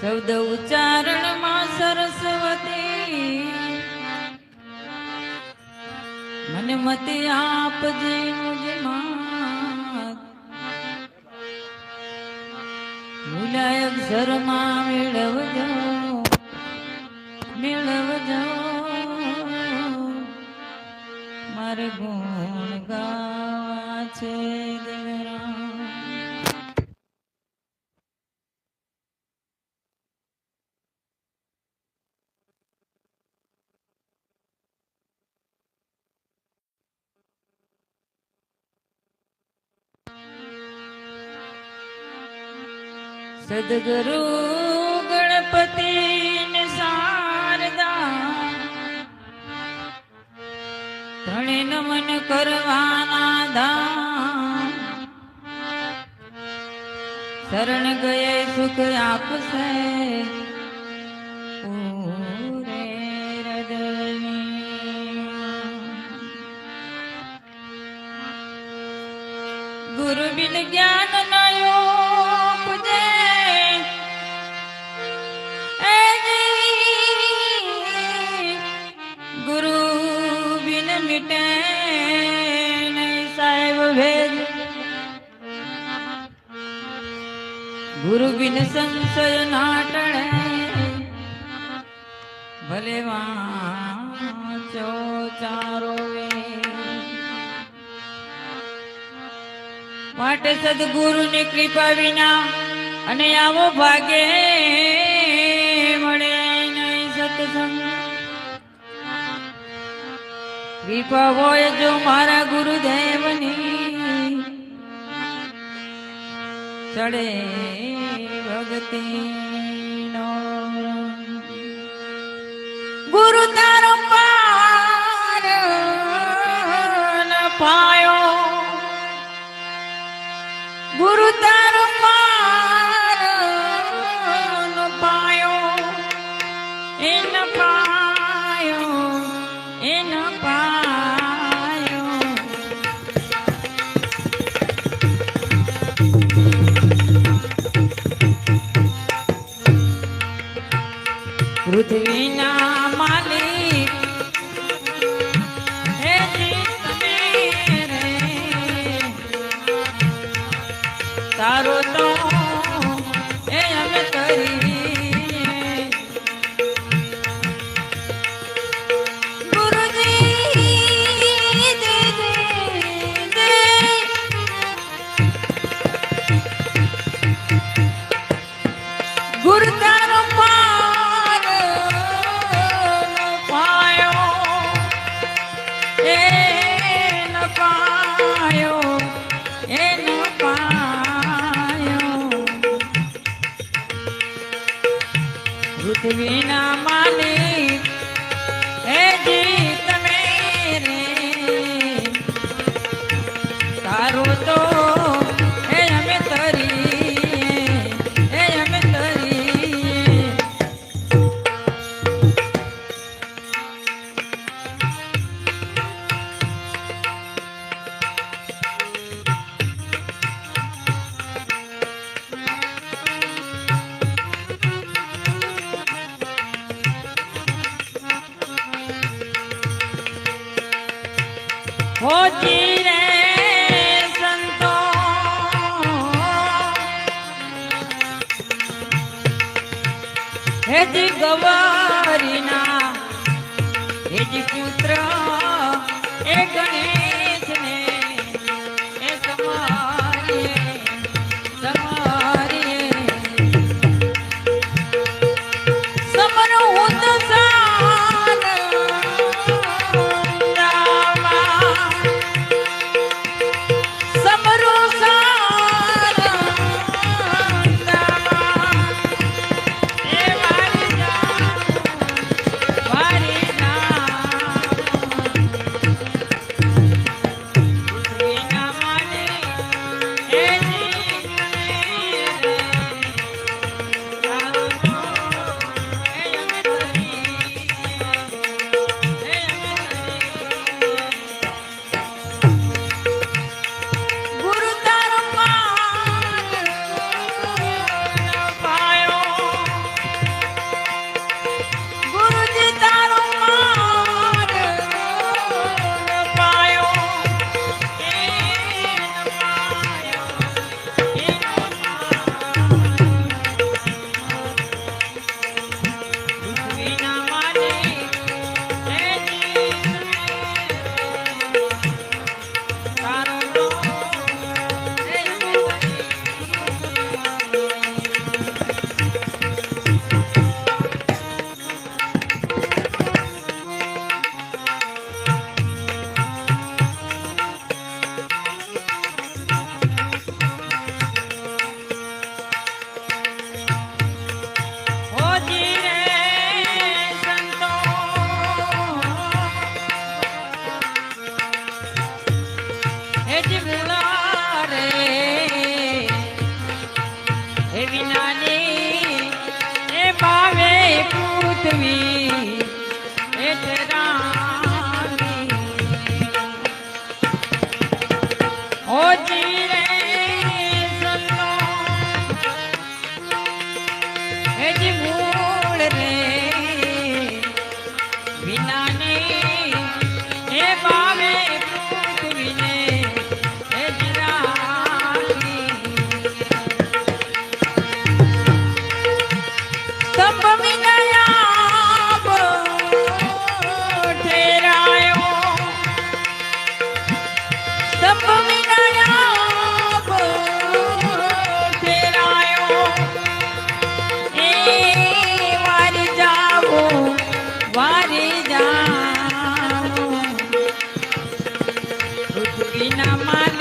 શબ્દ ઉચ્ચારણમાં સરસ્વતી. મને મતે આપજે ભૂલાય અક્ષરમાં મેળવજો. મેળવજો. મારે ગુણ ગાવા છે દેવરા સદગુરુ ગણપતિ શારદા ત્રણે નમન કરવાના દાન શરણ ગયે સુખ આપશે. ગુરુ બિન જ્ઞાન નયો નહીં સાહેબ ભેદ ગુરુ બિન સંશય ના ટળે ભલે વાંચો ચારો વે માટે સદગુરુની કૃપા વિના અને આવો ભાગે હોય જો મારા ગુરુદેવની. ચડે ભક્તિ નો ગુરુ તારો પાર પાયો. ગુરુ તારો તારો તો divina હોજી રે સંતો. હેજી ગવારીના હેજી પુત્ર એ ગણેશ. My Mar.